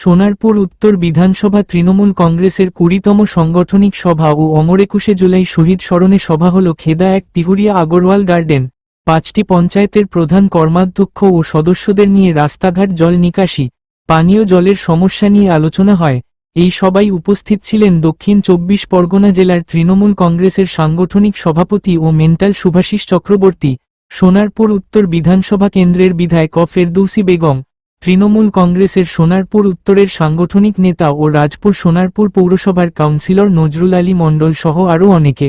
সোনারপুর উত্তর বিধানসভা তৃণমূল কংগ্রেসের কুড়িতম সাংগঠনিক সভা ও অমর একুশে জুলাই শহীদ স্মরণে সভা হল খেদা এক তিহুরিয়া আগরওয়াল গার্ডেন, পাঁচটি পঞ্চায়েতের প্রধান কর্মাধ্যক্ষ ও সদস্যদের নিয়ে রাস্তাঘাট জল নিকাশি, পানীয় জলের সমস্যা নিয়ে আলোচনা হয়। এই সবাই উপস্থিত ছিলেন দক্ষিণ চব্বিশ পরগনা জেলার তৃণমূল কংগ্রেসের সাংগঠনিক সভাপতি ও মেন্টাল শুভাশিস চক্রবর্তী, সোনারপুর উত্তর বিধানসভা কেন্দ্রের বিধায়ক ফেরদৌসি বেগম তৃণমূল কংগ্রেসের সোনারপুর উত্তরের সাংগঠনিক নেতা ও রাজপুর সোনারপুর পৌরসভার কাউন্সিলর নজরুল আলী মণ্ডল সহ আরও অনেকে।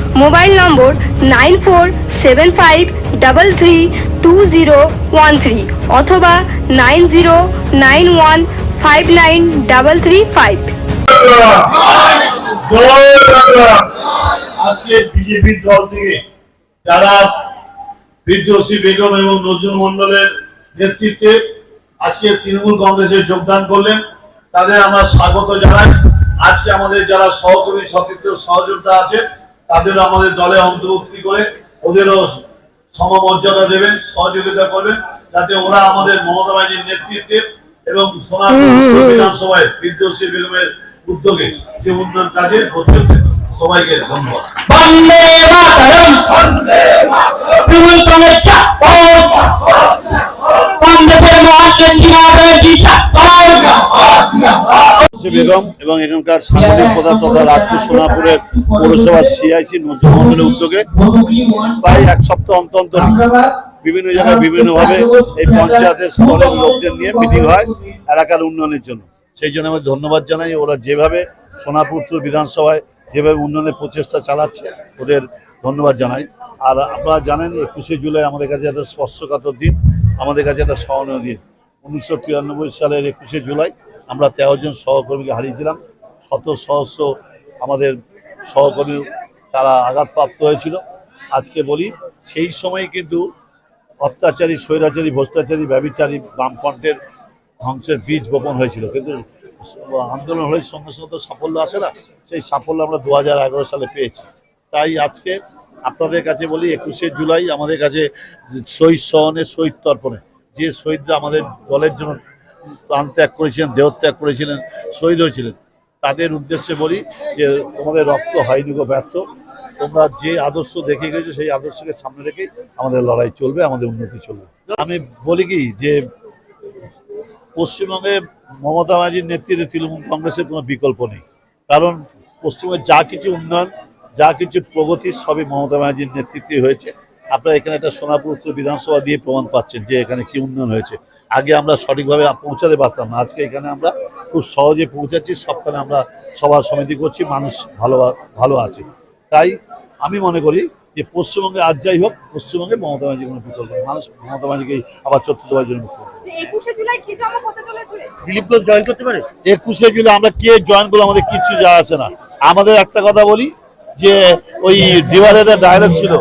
Mobile number nine four seven five double three two zero one three অথবা nine zero nine one five nine double three five. আজকে বিজেপির দল থেকে যারা বিদ্যসী বেগম এবং নজরুল মন্ডলের নেতৃত্বে আজকে তৃণমূল কংগ্রেসে যোগদান করলেন, তাদের আমরা স্বাগত জানাই। আজকে আমাদের যারা সহকর্মী সম্পৃক্ত সহযোদ্ধা আছে তাদেরও আমাদের দলে অন্তর্ভুক্তি করে ওদেরও সমমর্যাদা দেবেন সহযোগিতা করবেন যাতে ওরা আমাদের মমতা ব্যানার্জির নেতৃত্বে এবং সোনারপুর বিধানসভায় বিদ্যসী বেগমের উদ্যোগে যে উন্নয়ন কাজে সবাইকে ধন্যবাদ। কংগ্রেসের মহান নেত্রী সে বেগম এবং এখানকার সাংগঠনিক প্রধান তথা রাজপুর সোনাপুরের পৌরসভার সিআইসি নজরুল মন্ডলের উদ্যোগে প্রায় এক সপ্তাহ অন্তর অন্তর বিভিন্ন জায়গায় বিভিন্ন ভাবে এই পঞ্চায়েতের স্তরের লোকদের নিয়ে মিটিং হয় এলাকার উন্নয়নের জন্য। সেই জন্য আমি ধন্যবাদ জানাই। ওরা যেভাবে সোনাপুর বিধানসভায় যেভাবে উন্নয়নের প্রচেষ্টা চালাচ্ছে ওদের ধন্যবাদ জানাই। আর আপনারা জানেন একুশে জুলাই আমাদের কাছে একটা স্পর্শকাতর দিন আমাদের কাছে একটা স্মরণীয় দিন। উনিশশো তিরানব্বই সালের একুশে জুলাই আমরা তেরো জন সহকর্মীকে হারিয়েছিলাম। শত সহস্র আমাদের সহকর্মী তারা আঘাতপ্রাপ্ত হয়েছিল। আজকে বলি, সেই সময় কিন্তু অত্যাচারী, স্বৈরাচারী, ভ্রষ্টাচারী ব্যবিচারী বামফ্রন্টের ধ্বংসের বীজ বপন হয়েছিল। কিন্তু আন্দোলন হলে সঙ্গে সঙ্গে সাফল্য আসে না। সেই সাফল্য আমরা দু হাজার এগারো সালে পেয়েছি। তাই আজকে আপনাদের কাছে বলি, একুশে জুলাই আমাদের কাছে শহীদ সহনের শহীদ তর্পণে। যে শহীদরা আমাদের দলের জন্য প্রাণ ত্যাগ করেছিলেন দেহত্যাগ করেছিলেন, শহীদ হয়েছিলেন। তাদের উদ্দেশ্যে বলি যে, তোমাদের রক্ত হয়নি গো, ব্যর্থ। তোমরা যে আদর্শ দেখে গেছো, সেই আদর্শকে সামনে রেখে আমাদের লড়াই চলবে, আমাদের উন্নতি চলবে। আমি বলি কি যে, পশ্চিমবঙ্গে মমতা ব্যানার্জির নেতৃত্বে তৃণমূল কংগ্রেসের কোনো বিকল্প নেই। কারণ পশ্চিমবঙ্গে যা কিছু উন্নয়ন, যা কিছু প্রগতি, সবই মমতা ব্যানার্জির নেতৃত্বে হয়েছে। আপনারা এখানে একটা সোনাপুর উত্তর বিধানসভা দিয়ে প্রমাণ পাচ্ছেন যে এখানে কি উন্নয়ন হয়েছে। আগে আমরা সঠিকভাবে পৌঁছাতে পারতাম না। আজকে এখানে আমরা খুব সহজে পৌঁছাচ্ছি সবখানে আমরা সভা সমিতি করছি মানুষ ভালো ভালো আছে। তাই আমি মনে করি যে পশ্চিমবঙ্গে আজ যাই হোক পশ্চিমবঙ্গে মমতা ব্যানার্জি কোনো বিকল্প নেই। মানুষ মমতা ব্যানার্জিকে আবার চতুর্থবার জন্য দিলীপ ঘোষ জয়েন করতে পারে? একুশে জুলাই আমরা কে জয়েন করব আমাদের কিচ্ছু যায় আসে না। আমাদের একটা কথা বলি যে ওই দিওয়ারের ডায়লগ ছিল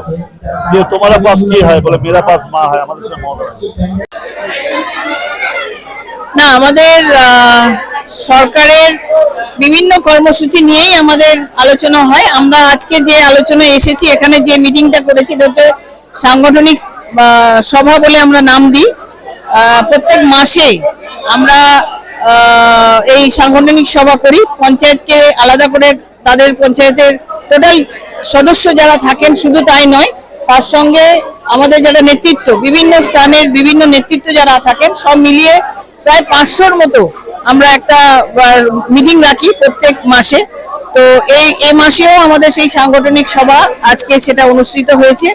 যে, তোমার পাস কি হয়? বলে, মেরা পাস মা হয়, আমাদের সঙ্গে না, আমাদের সরকারের বিভিন্ন কর্মসূচি নিয়েই আমাদের আলোচনা হয়। আমরা আজকে যে আলোচনায় এসেছি, এখানে যে মিটিংটা করেছি, এটা সাংগঠনিক সভা বলে আমরা নাম দিই। প্রত্যেক মাসে আমরা এই সাংগঠনিক সভা করি। পঞ্চায়েতকে আলাদা করে তাদের পঞ্চায়েতের টোটাল সদস্য যারা থাকেন শুধু তাই নয়, তার সঙ্গে আমাদের যারা নেতৃত্ব, বিভিন্ন স্থানের বিভিন্ন নেতৃত্ব যারা থাকেন, সব মিলিয়ে প্রায় পাঁচশোর মতো আমরা একটা মিটিং রাখি প্রত্যেক মাসে। তো এই, এ মাসেও আমাদের সেই সাংগঠনিক সভা আজকে সেটা অনুষ্ঠিত হয়েছে।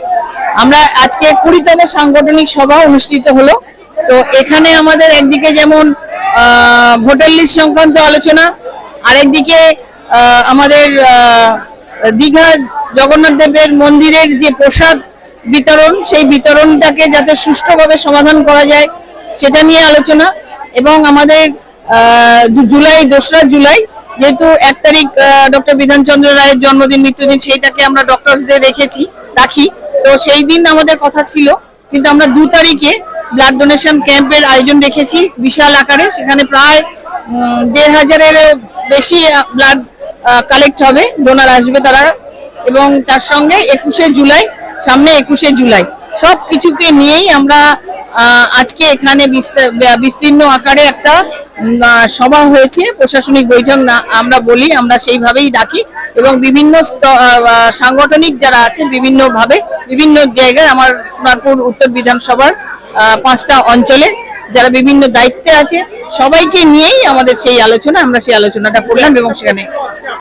আমরা আজকে কুড়িতম সাংগঠনিক সভা অনুষ্ঠিত হলো। তো এখানে আমাদের একদিকে যেমন ভোটার লিস্ট সংক্রান্ত আলোচনা, আরেকদিকে আমাদের দীঘা জগন্নাথ দেবের মন্দিরের যে প্রসাদ বিতরণ, সেই বিতরণটাকে যাতে সুষ্ঠুভাবে সমাধান করা যায়, সেটা নিয়ে আলোচনা এবং আমাদের জুলাই, দোসরা জুলাই, যেহেতু এক তারিখ ডক্টর বিধানচন্দ্র রায়ের জন্মদিন মৃত্যুদিন সেইটাকে আমরা ডক্টরসদের রেখেছি, রাখি। তো সেই দিন আমাদের কথা ছিল, কিন্তু আমরা দু তারিখে ব্লাড ডোনেশন ক্যাম্পের আয়োজন রেখেছি, বিশাল আকারে। সেখানে প্রায় দেড় হাজারের বেশি ব্লাড কালেক্ট হবে। ডোনার আসবে তারা। এবং তার সঙ্গে একুশে জুলাই, সামনে একুশে জুলাই। সব কিছুকে নিয়েই আমরা আজকে এখানে বিস্তা- বিস্তীর্ণ আকারে একটা সভা হয়েছে। প্রশাসনিক বৈঠক না, আমরা বলি, আমরা সেইভাবেই ডাকি। এবং বিভিন্ন সাংগঠনিক যারা আছে বিভিন্নভাবে, বিভিন্ন জায়গায় আমার সোনারপুর উত্তর বিধানসভার পাঁচটা অঞ্চলে যারা বিভিন্ন দায়িত্বে আছে, সবাইকে নিয়েই আমাদের সেই আলোচনা, আমরা সেই আলোচনাটা করলাম এবং সেখানে